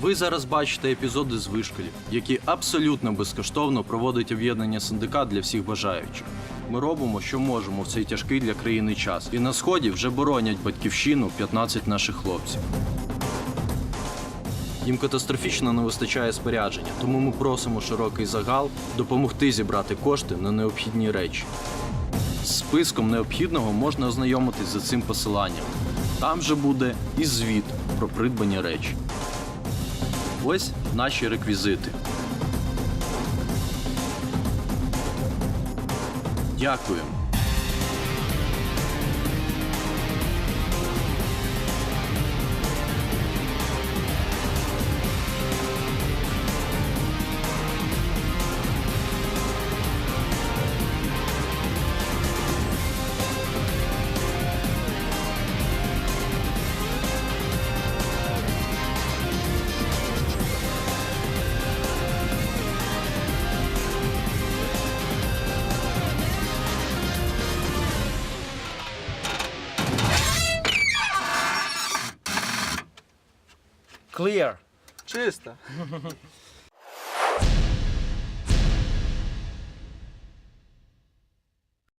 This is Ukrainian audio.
ви зараз бачите епізоди з вишколів, які абсолютно безкоштовно проводить об'єднання синдикат для всіх бажаючих. Ми робимо, що можемо в цей тяжкий для країни час. І на сході вже боронять батьківщину 15 наших хлопців. Їм катастрофічно не вистачає спорядження, тому ми просимо широкий загал допомогти зібрати кошти на необхідні речі. З списком необхідного можна ознайомитись за цим посиланням. Там же буде і звіт про придбані речі. Ось наші реквізити. Дякую. Clear. Чисто.